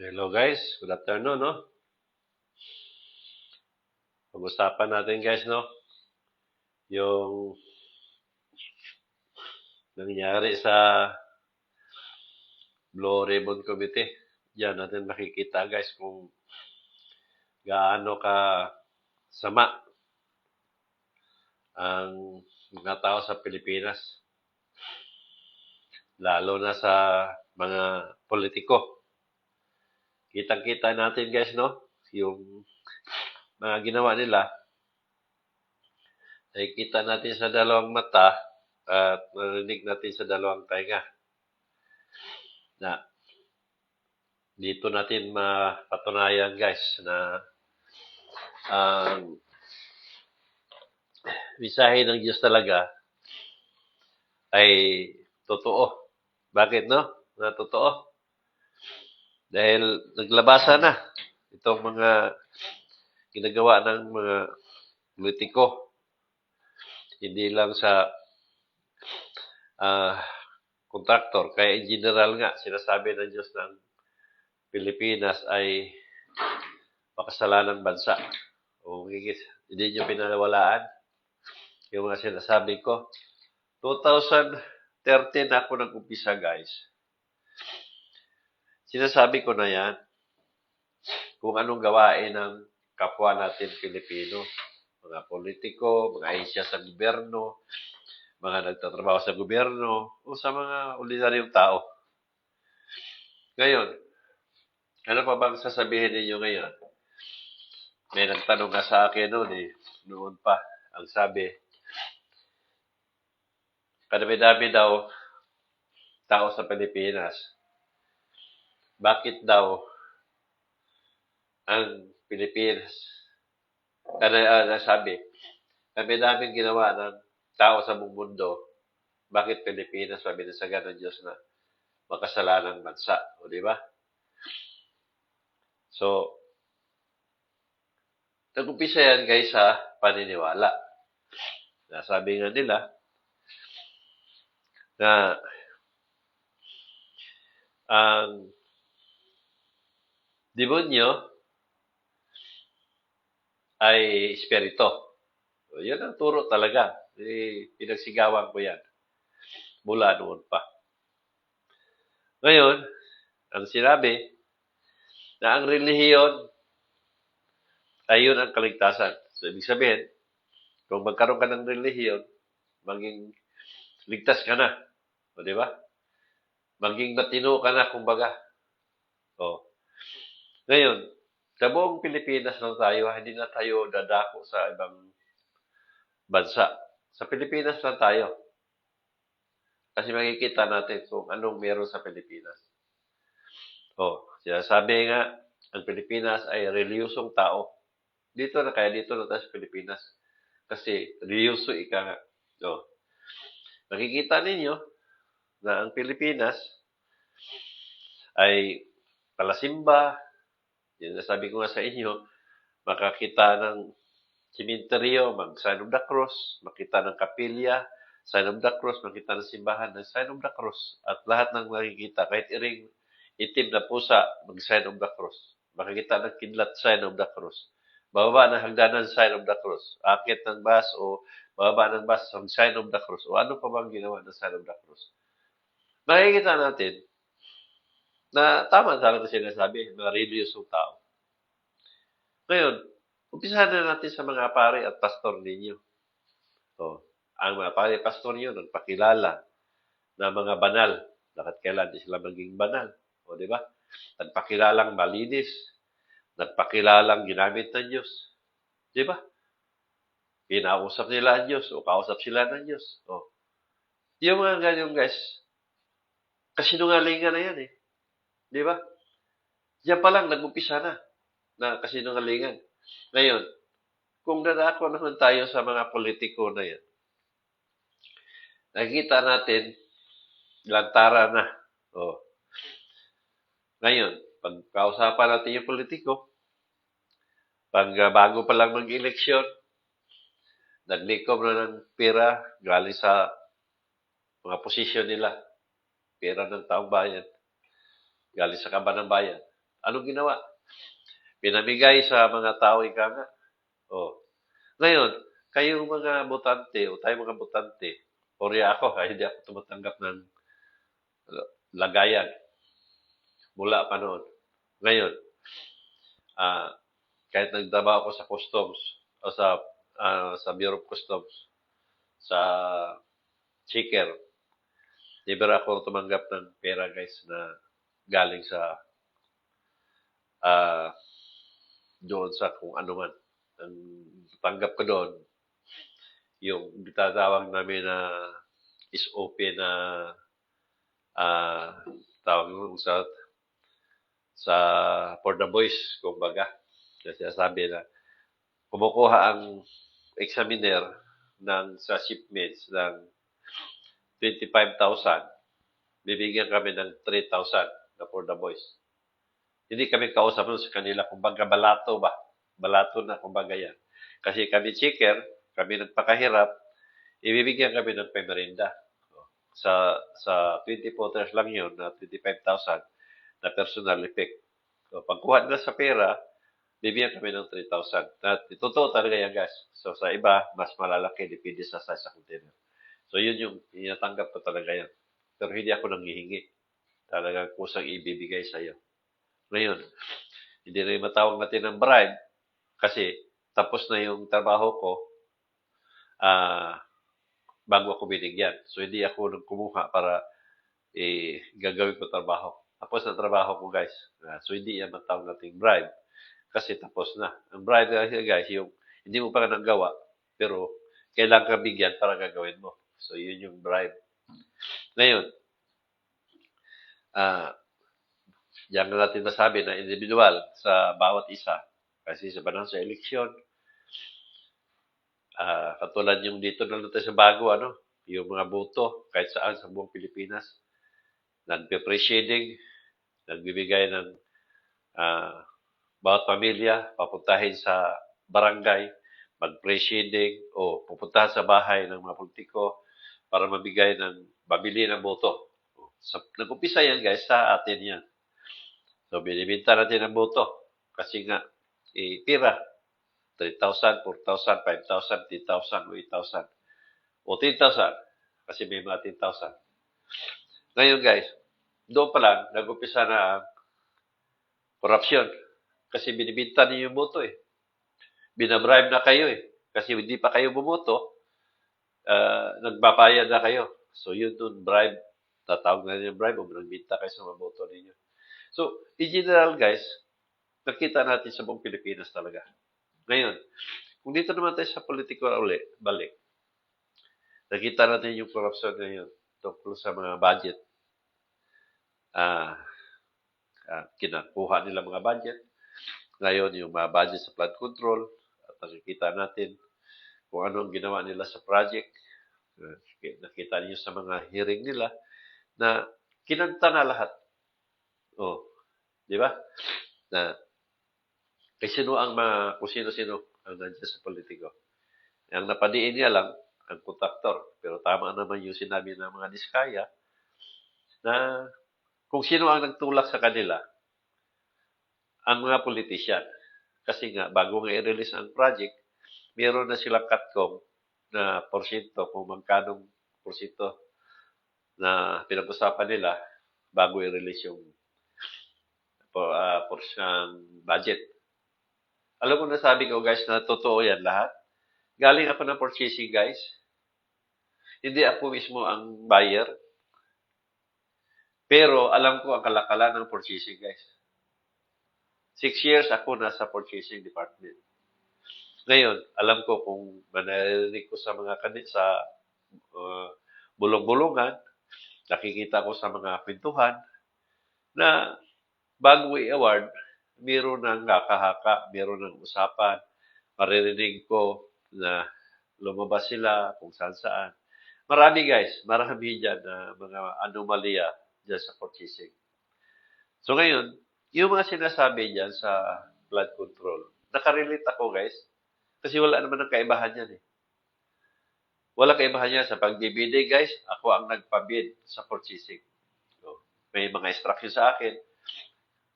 Hello guys, good afternoon, no? Pag-usapan natin guys, no? Yung nangyari sa Blue Ribbon Committee. Diyan natin makikita guys kung gaano ka sama ang mga tao sa Pilipinas. Lalo na sa mga politiko kitang-kita natin guys, no? Yung mga ginawa nila. Nakikita natin sa dalawang mata at narinig natin sa dalawang tainga. Na dito natin mapatunayan guys na ang um, misahe ng Diyos talaga ay totoo. Bakit no? Na totoo? Dahil naglabasa na itong mga ginagawa ng mga politiko. Hindi lang sa uh, kontraktor. Kaya in general nga, sinasabi ng Diyos ng Pilipinas ay makasalanan bansa. O hindi nyo pinalawalaan yung mga sinasabi ko. 2013 ako nag-umpisa guys Sinasabi ko na yan kung anong gawain ng kapwa natin Pilipino. Mga politiko, mga ahensya sa gobyerno, mga nagtatrabaho sa gobyerno, o sa mga ordinaryong tao. Ngayon, ano pa bang sasabihin ninyo ngayon? May nagtanong nga sa akin noon eh, noon pa, ang sabi, kadami-dami daw tao sa Pilipinas bakit daw ang Pilipinas, ano uh, nasabi, kami namin ginawa ng tao sa buong mundo, bakit Pilipinas, sabi na sa ng Diyos na makasalanang bansa, o di ba? So, nag-umpisa yan guys sa paniniwala. Nasabi nga nila na ang um, demonyo ay espirito. So, yan ang turo talaga. E, pinagsigawan ko yan. Mula noon pa. Ngayon, ang sinabi na ang relihiyon ay yun ang kaligtasan. So, ibig sabihin, kung magkaroon ka ng relihiyon, maging ligtas ka na. O, di ba? Maging matino ka na, kumbaga. O, ngayon, sa buong Pilipinas lang tayo, hindi na tayo dadako sa ibang bansa. Sa Pilipinas lang tayo. Kasi makikita natin kung anong meron sa Pilipinas. Oh, sinasabi nga, ang Pilipinas ay reliyosong tao. Dito na kaya dito na tayo sa Pilipinas. Kasi reliyoso ika nga. Oh. Nakikita ninyo na ang Pilipinas ay palasimba, yan sabi ko nga sa inyo, makakita ng simenteryo, mag-sign of the cross, makita ng kapilya, sign of the cross, makita ng simbahan ng sign of the cross, at lahat ng nakikita, kahit iring itim na pusa, mag-sign of the cross. Makikita ng kidlat, sign of the cross. Bababa ng hagdanan, sign of the cross. Akit ng bus o bababa ng bus, sign of the cross. O ano pa bang ginawa ng sign of the cross? Makikita natin na tama talaga sinasabi, mga religious tao. Ngayon, umpisahan na natin sa mga pare at pastor ninyo. O, ang mga pare at pastor ninyo nagpakilala na mga banal. Dapat kailan di sila maging banal. O, di ba? Nagpakilalang malinis. Nagpakilalang ginamit ng Diyos. Di ba? Pinausap nila ang Diyos o kausap sila ng Diyos. O. Yung mga ganyan guys, kasinungalingan na yan eh. Di ba? Diyan pa lang, nag-umpisa na na kasinungalingan. Ngayon, kung dadako naman tayo sa mga politiko na yan, nakikita natin, lantara na. Oh. Ngayon, pag kausapan natin yung politiko, pag uh, bago pa lang mag-eleksyon, naglikom na ng pera galing sa mga posisyon nila. Pera ng taong bayan galing sa kaban bayan. Anong ginawa? Pinamigay sa mga tao ika nga. Oh. Ngayon, kayong mga botante, o tayo mga botante, orya ako, ha, hindi ako tumatanggap ng lagayan. Mula pa noon. Ngayon, ah, kahit nagtrabaho ako sa customs, o sa, ah, sa Bureau of Customs, sa checker, never ako tumanggap ng pera guys na galing sa ah doon sa kung ano man. Ang tanggap ko doon, yung tinatawag namin na is open na ah tawag mo sa sa for the boys, kumbaga. Kasi sabi na kumukuha ang examiner ng sa shipments ng 25,000, bibigyan kami ng 3,000 na for the boys. Hindi kami kausap nun sa kanila, kumbaga balato ba? Balato na, kumbaga yan. Kasi kami checker, kami nagpakahirap, ibibigyan kami ng pemerinda. Sa sa 20 voters lang yun, na 25,000 na personal effect. So, pagkuha nila sa pera, bibigyan kami ng 3,000. At totoo talaga yan, guys. So, sa iba, mas malalaki, depende sa size sa container. So, yun yung inatanggap ko talaga yan. Pero hindi ako nanghihingi. Talagang kusang ibibigay sa iyo. Ngayon, hindi rin matawag natin ng bribe kasi tapos na yung trabaho ko ah bago ako binigyan. So, hindi ako kumuha para eh, gagawin ko trabaho. Tapos na trabaho ko, guys. Ah, so, hindi yan matawag nating bribe kasi tapos na. Ang bribe kasi, guys, yung hindi mo pa nagawa, pero kailangan ka bigyan para gagawin mo. So, yun yung bribe. Ngayon, ah, Diyan na natin masabi na individual sa bawat isa. Kasi sa panahon sa eleksyon, ah katulad yung dito na natin sa bago, ano, yung mga boto, kahit saan sa buong Pilipinas, nagpe-preceding, nagbibigay ng ah bawat pamilya, papuntahin sa barangay, mag-preceding o pupuntahan sa bahay ng mga politiko para mabigay ng, mabili ng boto. Sa, nag-umpisa yan guys, sa atin yan. So, binibinta natin ang boto. Kasi nga, pira. 3,000, 4,000, 5,000, 10,000, 8,000. O 10,000. Kasi may mga 10,000. Ngayon guys, doon pa lang, nag-upisa na ang korupsyon. Kasi binibinta niyo yung boto eh. Binabribe na kayo eh. Kasi hindi pa kayo bumoto, uh, nagbabayad na kayo. So yun doon, bribe. Tatawag na niyo bribe o nagbinta kayo sa mga boto ninyo. So, in general guys, nakita natin sa buong Pilipinas talaga. Ngayon, kung dito naman tayo sa politiko uli, balik, nakita natin yung corruption ngayon tungkol sa mga budget. Ah, ah, kinakuha nila mga budget. Ngayon, yung mga budget sa flood control, at nakikita natin kung ano ang ginawa nila sa project. Ah, nakita niyo sa mga hearing nila na kinanta na lahat. Oh, di ba? Na kay sino ang mga, kung sino-sino ang nandiyan sa politiko. Ang napadiin niya lang, ang kontraktor. Pero tama naman yung sinabi ng mga diskaya na kung sino ang nagtulak sa kanila, ang mga politisyan. Kasi nga, bago nga i-release ang project, meron na silang catcom na porsyento kung magkanong porsyento na pinag-usapan nila bago i-release yung uh, porsyang budget. Alam mo na sabi ko guys na totoo yan lahat. Galing ako ng purchasing guys. Hindi ako mismo ang buyer. Pero alam ko ang kalakalan ng purchasing guys. Six years ako nasa purchasing department. Ngayon, alam ko kung manarinig ko sa mga kanit sa uh, bulong-bulungan, nakikita ko sa mga pintuhan, na bago i-award, meron ng kakahaka, meron ng usapan, maririnig ko na lumabas sila kung saan saan. Marami guys, marami dyan na mga anomalya dyan sa purchasing. So ngayon, yung mga sinasabi dyan sa blood control, nakarelate ako guys, kasi wala naman ng kaibahan yan eh. Wala kaibahan yan sa pagbibidi guys, ako ang nagpabid sa purchasing. So, may mga instruction sa akin,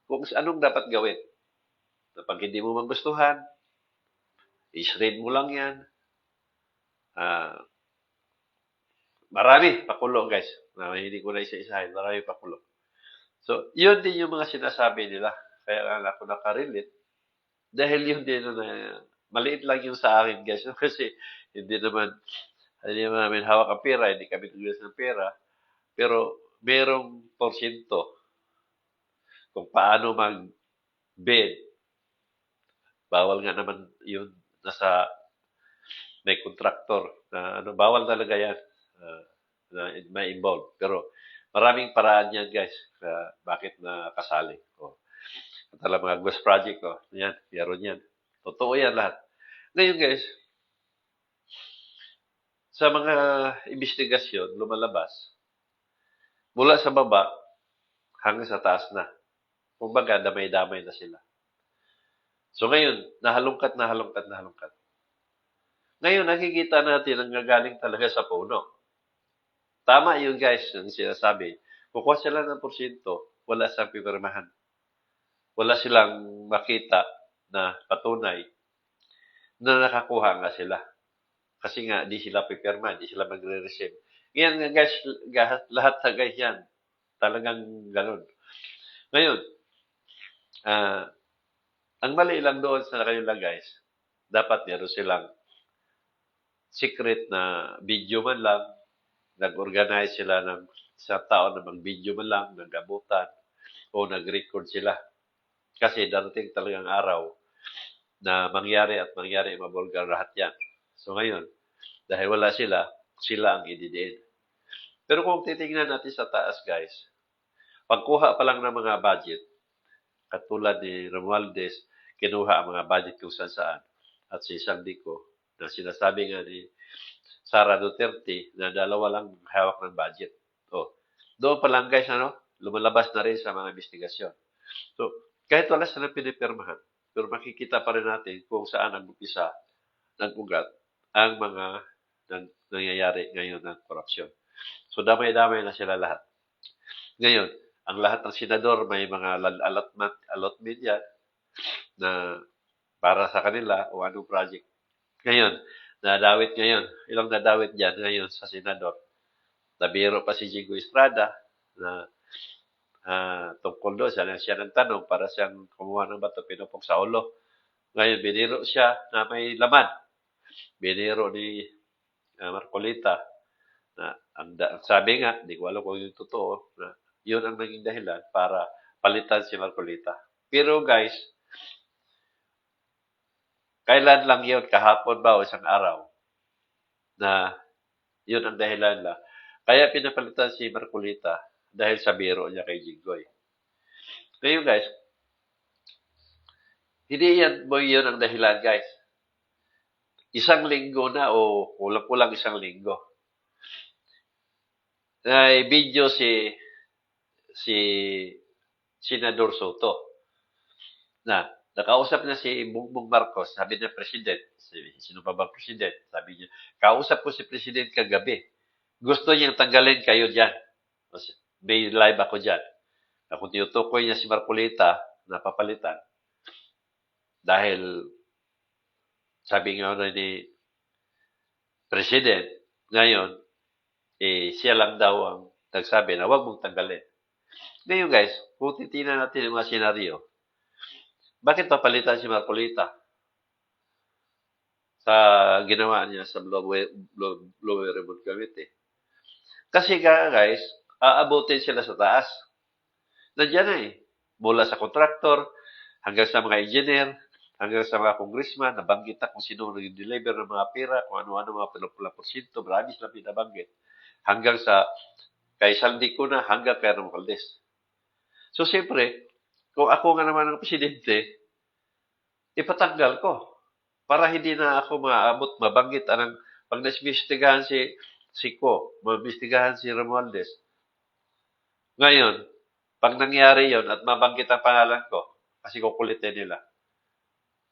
kung anong dapat gawin. Kapag hindi mo magustuhan, i-shred mo lang yan. Ah, marami pakulo, guys. Na hindi ko na isa-isahin. Marami pakulo. So, yun din yung mga sinasabi nila. Kaya nga ako nakarelate. Dahil yun din na maliit lang yung sa akin, guys. Kasi hindi naman, hindi naman namin hawak ang pera, hindi kami tugas ng pera. Pero merong porsyento kung paano mag-bid. Bawal nga naman yun nasa may contractor na ano bawal talaga yan uh, na may involved pero maraming paraan yan guys uh, bakit na kasali oh. Tala mga ghost project oh. yan meron yan totoo yan lahat ngayon guys sa mga investigasyon lumalabas mula sa baba hanggang sa taas na kumbaga damay-damay na sila So ngayon, nahalungkat, nahalungkat, nahalungkat. Ngayon, nakikita natin ang gagaling talaga sa puno. Tama yun guys, yung sinasabi. Kukuha sila ng porsyento, wala silang pipirmahan. Wala silang makita na patunay na nakakuha nga sila. Kasi nga, di sila pipirma, di sila magre-receive. Ngayon nga guys, lahat sa guys yan. Talagang ganun. Ngayon, uh, ang mali lang doon sa kanila guys, dapat meron silang secret na video man lang, nag-organize sila ng sa tao na mag-video man lang, nagabutan, o nag-record sila. Kasi darating talagang araw na mangyari at mangyari mabulgar lahat yan. So ngayon, dahil wala sila, sila ang ididiin. Pero kung titingnan natin sa taas guys, pagkuha pa lang ng mga budget, katulad ni Romualdez, kinuha ang mga budget kung saan saan. At si Sandico, na sinasabi nga ni Sara Duterte na dalawa lang hawak ng budget. Oh, doon pa lang guys, ano, lumalabas na rin sa mga investigasyon. So, kahit wala silang pinipirmahan, pero makikita pa rin natin kung saan ang umpisa ng ugat ang mga nang, nangyayari ngayon ng korupsyon. So, damay-damay na sila lahat. Ngayon, ang lahat ng senador may mga allotment, allotment yan na para sa kanila o anong project. Ngayon, nadawit ngayon. Ilang nadawit dyan ngayon sa senador. Nabiro pa si Jigo Estrada na uh, tungkol doon. Siya, siya tanong para siyang kumuha ng bato pinupok sa ulo. Ngayon, biniro siya na may laman. Biniro ni uh, Marcolita na ang sabi nga, hindi ko alam kung yung totoo, na yun ang naging dahilan para palitan si Marcolita. Pero guys, Kailan lang yun? Kahapon ba o isang araw? Na yun ang dahilan lang. Kaya pinapalitan si Marcolita dahil sa biro niya kay Jinggoy. Ngayon guys, hindi yan mo yun ang dahilan guys. Isang linggo na o kulang-kulang isang linggo. Ay video si si Senador Soto na Nakausap na si Bongbong Marcos, sabi niya president, sino pa ba president? Sabi niya, kausap ko si president kagabi. Gusto niyang tanggalin kayo dyan. May live ako dyan. Na kung tinutukoy niya si Marcolita na papalitan, dahil sabi nga ni president, ngayon, eh, siya lang daw ang nagsabi na huwag mong tanggalin. Ngayon guys, kung titignan natin yung mga senaryo, bakit papalitan si Marcolita? Sa ginawa niya sa Blower, Remote Cavite. Kasi ka guys, aabutin sila sa taas. Nandiyan na eh. Mula sa contractor, hanggang sa mga engineer, hanggang sa mga congressman, nabanggit na kung sino nag-deliver ng mga pera, kung ano-ano mga pinapula porsyento, marami sila pinabanggit. Hanggang sa kay Saldi ko na, hanggang kay Ramon Caldes. So, siyempre, kung ako nga naman ang presidente, ipatanggal ko. Para hindi na ako maabot, mabanggit anang pag nasimbestigahan si si Ko, mabestigahan si Romualdez. Ngayon, pag nangyari yon at mabanggit ang pangalan ko, kasi kukulitin nila.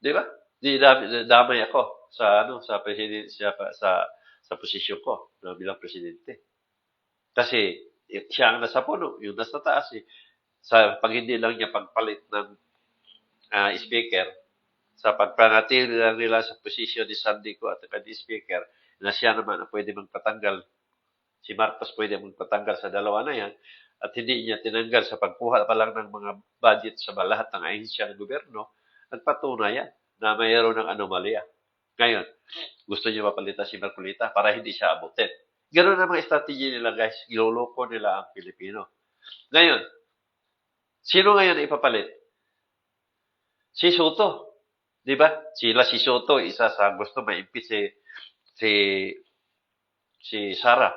Di ba? Di damay ako sa ano sa president sa sa, sa posisyon ko na bilang presidente. Kasi siya ang nasa puno, yung nasa taas eh. sa pag hindi lang niya pagpalit ng ah, speaker, sa pagpanatili lang nila sa posisyon ni Sandico at ni speaker, na siya naman ang pwede magpatanggal, si Marcos pwede magpatanggal sa dalawa na yan, at hindi niya tinanggal sa pagkuha pa lang ng mga budget sa lahat ng ahensya ng gobyerno, nagpatunay yan na mayroon ng anomalya. Ngayon, gusto niya mapalitan si Marcolita para hindi siya abutin. Ganun ang mga strategy nila guys. Giloloko nila ang Pilipino. Ngayon, sino ngayon ipapalit? Si Soto. Di ba? Sila si Soto, isa sa gusto ma-impeach si, si, si Sara.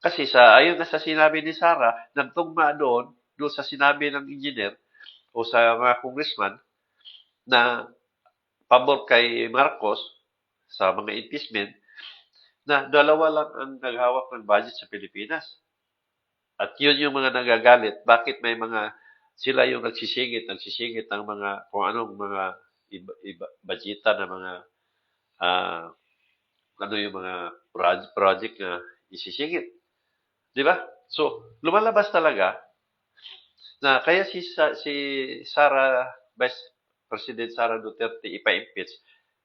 Kasi sa, ayon na sa sinabi ni Sara, nagtugma doon, doon sa sinabi ng engineer o sa mga congressman na pabor kay Marcos sa mga impeachment na dalawa lang ang naghawak ng budget sa Pilipinas. At yun yung mga nagagalit. Bakit may mga, sila yung nagsisingit, nagsisingit ng mga, kung anong mga iba, iba, budgeta na mga, ah, ano yung mga project, project na isisingit. Di ba? So, lumalabas talaga na kaya si, si Sara, Vice President Sara Duterte ipa-impeach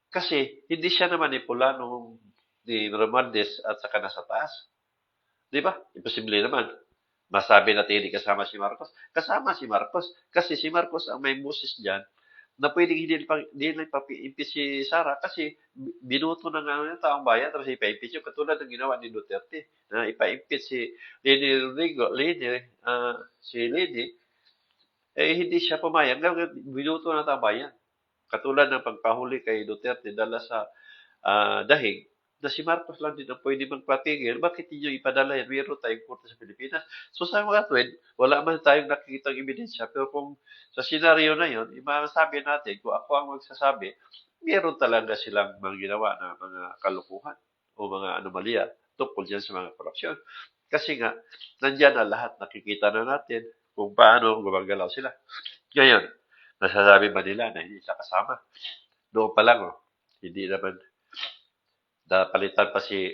kasi hindi siya na manipula nung ni Romualdez at saka nasa taas. Di ba? Imposible naman. Masabi natin hindi kasama si Marcos. Kasama si Marcos. Kasi si Marcos ang may boses dyan na pwedeng hindi, pa, hindi na ipa-impeach si Sara kasi binuto ng ano yung taong bayan tapos ipa-impeach yung katulad ng ginawa ni Duterte na ipa-impeach si Leni Rodrigo, Leni, ah, si Leni, eh hindi siya pumayag. Binuto ng taong bayan. Katulad ng pagpahuli kay Duterte dala sa ah, dahig, na si Marcos lang din ang pwede magpatigil, bakit ninyo ipadala yan? Meron tayong korte sa Pilipinas. So sa mga twin, wala man tayong nakikitang ebidensya, pero kung sa senaryo na yon, masasabi natin, kung ako ang magsasabi, meron talaga silang mga ginawa na mga kalukuhan o mga anomalya tungkol dyan sa mga korupsyon. Kasi nga, nandyan na lahat, nakikita na natin kung paano gumagalaw sila. Ngayon, nasasabi ba nila na hindi sila kasama? Doon pa lang, oh, hindi naman napalitan pa si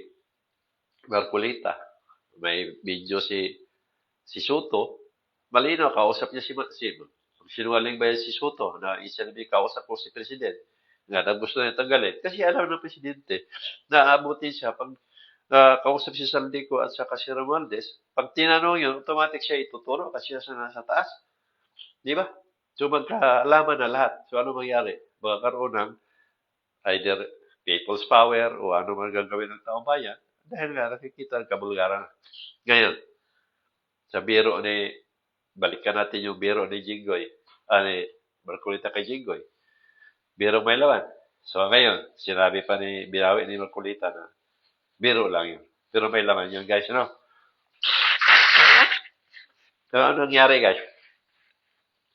Marcolita. May video si si Soto. Malino, kausap niya si, Ma- si sinungaling ba yan si Soto na isa na kausap ko si President nga na gusto niya tanggalin. Kasi alam ng Presidente na abutin siya pag ah, kausap si Saldico at saka si Romualdez, pag tinanong yun, automatic siya ituturo kasi siya nasa taas. Di ba? So magkaalaman na lahat. So ano mangyari? Magkakaroon ng either people's power o ano man gagawin ng taong bayan dahil nga nakikita ang kabulgaran. Ngayon, sa biro ni, balikan natin yung biro ni Jinggoy, ah, ni Marcolita kay Jinggoy. Biro may laman. So ngayon, sinabi pa ni Binawi ni Marcolita na biro lang yun. Pero may laman yun, guys, ano? So, ano nangyari, guys?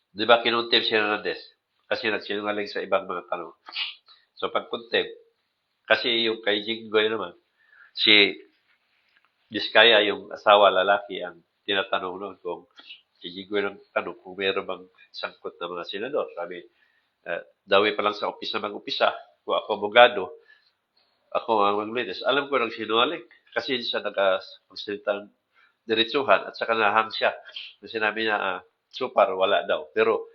Di ba kinuntim si Hernandez? Kasi nagsinungaling sa ibang mga tanong. So, pag kasi yung kay Jinggoy naman, si Diskaya, yung asawa lalaki, ang tinatanong noon kung si Jinggoy ang tanong kung meron bang sangkot na mga senador. Sabi, uh, dawi pa lang sa opis na mag-upisa, kung ako abogado, ako ang maglinis. Alam ko nang sinungaling kasi siya nagsasalita ng diretsuhan at saka nahang siya. Na sinabi niya, ah, super, wala daw. Pero,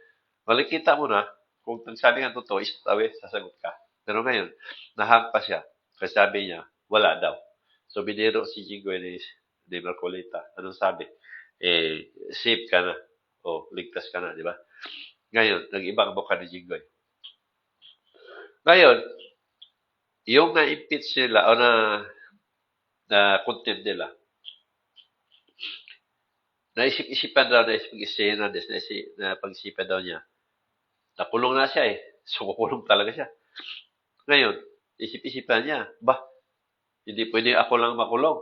malikita mo na, kung nagsabi nga totoo, isa't away, sasagot ka. Pero ngayon, nahang pa siya. Kasi sabi niya, wala daw. So, biniro si Jinggoy ni, ni Marcolita. Anong sabi? Eh, safe ka na. O, ligtas ka na, di ba? Ngayon, nag-ibang boka ni Jinggoy. Ngayon, yung na-impeach nila o na na contempt nila, naisip-isipan daw, naisip-isipan na, naisip, na pag-isipan daw niya. Nakulong na siya eh. So, kukulong talaga siya. Ngayon, isip-isipan niya, bah, hindi pwede ako lang makulong.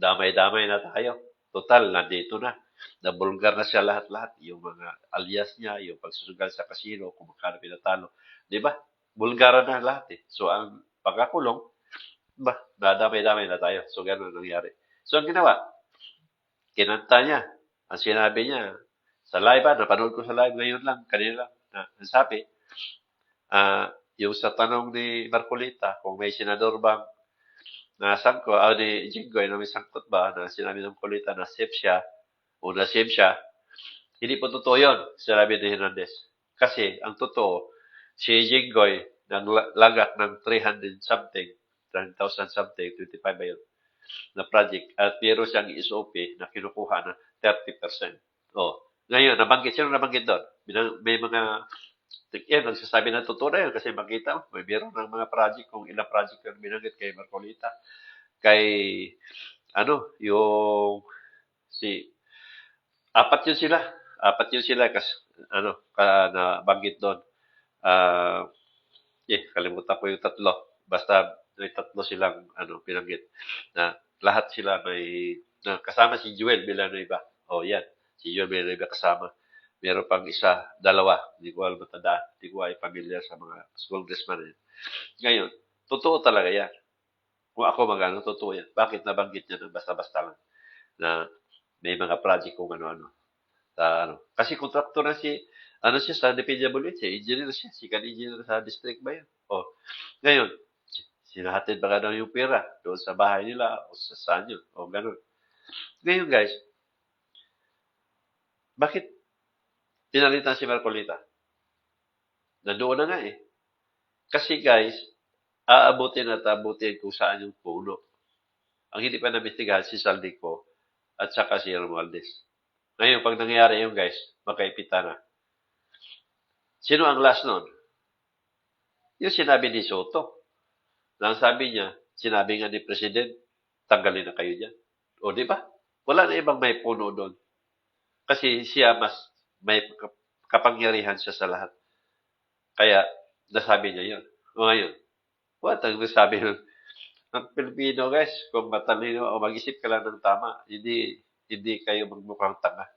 Damay-damay na tayo. Total, nandito na. Nabulgar na siya lahat-lahat. Yung mga alias niya, yung pagsusugal sa kasino, kung magkano pinatalo. Di ba? Bulgara na lahat eh. So, ang pagkakulong, ba, nadamay-damay na tayo. So, ganun ang nangyari. So, ang ginawa, kinanta niya. Ang sinabi niya, sa live ba, napanood ko sa live ngayon lang, kanina lang, na, ang sabi, ah, yung sa tanong ni Marcolita, kung may senador bang na sangko, ah, ni Jinggoy na may sangkot ba, na sinabi ng Marcolita na safe siya, o na safe siya, Hindi po totoo yun, sinabi ni Hernandez. Kasi, ang totoo, si Jinggoy, nang la- lagak ng 300 something, 300,000 something, 25 ba yun, na project, at meron siyang SOP na kinukuha na 30%. Oh, ngayon, nabanggit, sino nabanggit doon? May mga, yan, nagsasabi na totoo na yun kasi makita may meron ng mga project, kung ilang project yung binanggit kay Marcolita, kay, ano, yung, si, apat yun sila, apat yun sila, kas, ano, ka, na banggit doon. Ah, eh, kalimutan ko yung tatlo. Basta may tatlo silang ano pinanggit na lahat sila may na kasama si Joel Villanueva. Oh, yan. Si Joel Villanueva kasama. Meron pang isa, dalawa. Hindi ko alam matandaan. Hindi ko ay familiar sa mga congressman. Eh. Ngayon, totoo talaga yan. Kung ako magano, totoo yan. Bakit nabanggit niya ng basta-basta lang na may mga project kung ano-ano. Sa, ano. Kasi kontraktor na si, ano siya sa DPWH, eh, engineer siya, sikat engineer sa district ba yan? Oh. Ngayon, sinahatid ba ka daw yung pera doon sa bahay nila o sa saan yun o ganun. Ngayon guys, bakit pinalitan si Marcolita? Nandoon na nga eh. Kasi guys, aabutin at aabutin kung saan yung puno. Ang hindi pa nabitigahan si Saldico at saka si Romualdez. Ngayon, pag nangyari yung guys, magkaipita na. Sino ang last nun? Yung sinabi ni Soto. Na ang sabi niya, sinabi nga ni President, tanggalin na kayo dyan. O di ba? Wala na ibang may puno doon. Kasi siya mas may kap- kapangyarihan siya sa lahat. Kaya, nasabi niya yun. O ngayon, what ang nasabi nun? Ang Pilipino guys, kung matalino o mag-isip ka lang ng tama, hindi hindi kayo magmukhang tanga.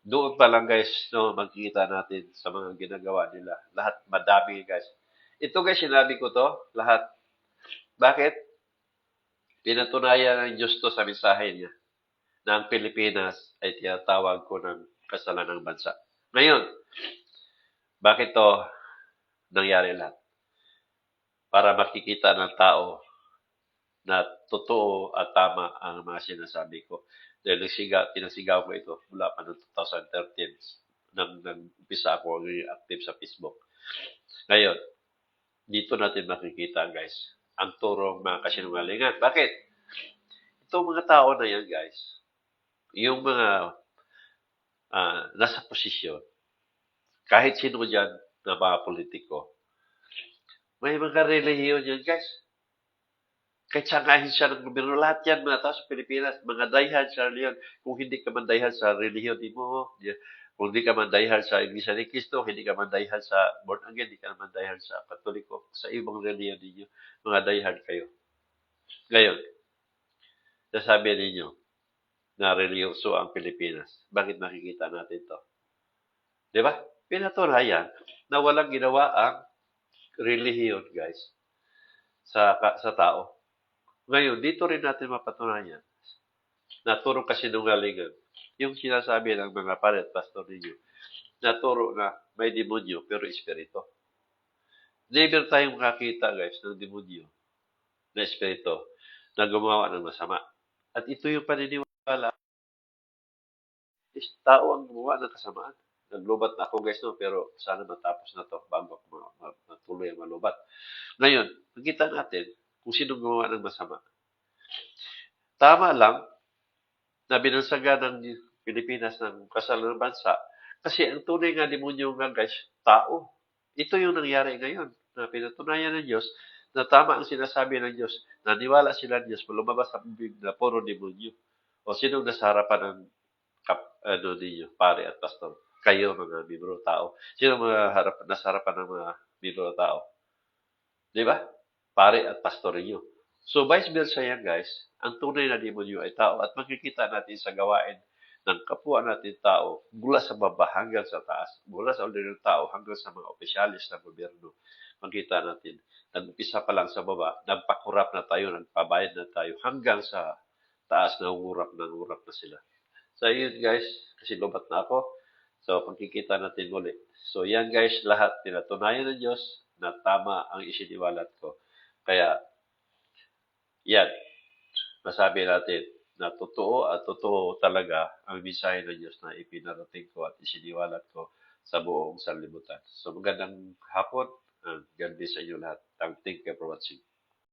Doon pa lang guys, no, magkikita natin sa mga ginagawa nila. Lahat madami guys. Ito guys, sinabi ko to, lahat. Bakit? Pinatunayan ng Diyos to sa mensahe niya na ang Pilipinas ay tinatawag ko ng kasalanang bansa. Ngayon, bakit to nangyari lahat? Para makikita ng tao na totoo at tama ang mga sinasabi ko. Dahil nagsiga, pinasigaw ko ito mula pa noong 2013 nang nag-umpisa ako active sa Facebook. Ngayon, dito natin makikita guys, ang turong mga kasinungalingan. Bakit? Itong mga tao na yan guys, yung mga ah, nasa posisyon, kahit sino dyan na mga politiko, may mga relihiyon yan guys. Kahit sangahin siya ng gobyerno, lahat yan mga tao sa Pilipinas, mga dayhan sa relihiyon. Kung hindi ka man dayhan sa relihiyon, di mo, kung hindi ka man dayhan sa Iglesia ni Cristo, hindi ka man dayhan sa born again, hindi ka man dayhan sa Katoliko, sa ibang relihiyon ninyo, mga dayhan kayo. Ngayon, nasabi ninyo na reliyoso ang Pilipinas. Bakit nakikita natin to? Di ba? Pinatunayan na walang ginawa ang relihiyon, guys, sa, sa tao. Ngayon, dito rin natin mapatunayan na turo kasi nungalingan. Yung sinasabi ng mga pare at pastor ninyo, na turo na may demonyo pero espiritu. Never tayong makakita guys ng demonyo na espiritu na gumawa ng masama. At ito yung paniniwala is tao ang gumawa ng kasamaan. Naglubat na ako guys no, pero sana matapos na to bago ako ma- ma- matuloy ang malubat. Ngayon, nakita natin kung sino gumawa ng masama. Tama lang na binansaga ng Pilipinas ng kasalan ng bansa kasi ang tunay nga demonyo nga guys, tao. Ito yung nangyari ngayon na pinatunayan ng Diyos na tama ang sinasabi ng Diyos. Naniwala sila ng Diyos, lumabas sa bibig na puro demonyo. O sino nasa harapan ng kap, ano ninyo, pare at pastor? Kayo mga miyembro tao. Sino mga harap, nasa harapan ng mga miyembro tao? Di ba? Pare at pastor ninyo. So, vice versa yan, guys. Ang tunay na demonyo ay tao at makikita natin sa gawain ng kapwa natin tao mula sa baba hanggang sa taas, mula sa ordinary tao hanggang sa mga opisyalis ng gobyerno. Makita natin, nag-umpisa pa lang sa baba, nagpakurap na tayo, nagpabayad na tayo, hanggang sa taas na ungurap na ungurap na sila. So, yun guys, kasi lubat na ako. So, pagkikita natin muli. So, yan guys, lahat tinatunayan ng Diyos na tama ang isiniwalat ko. Kaya, yan, masabi natin na totoo at totoo talaga ang mensahe ng Diyos na ipinarating ko at isiniwalat ko sa buong sanlibutan. So magandang hapon and God bless sa inyo lahat. Thank you for watching.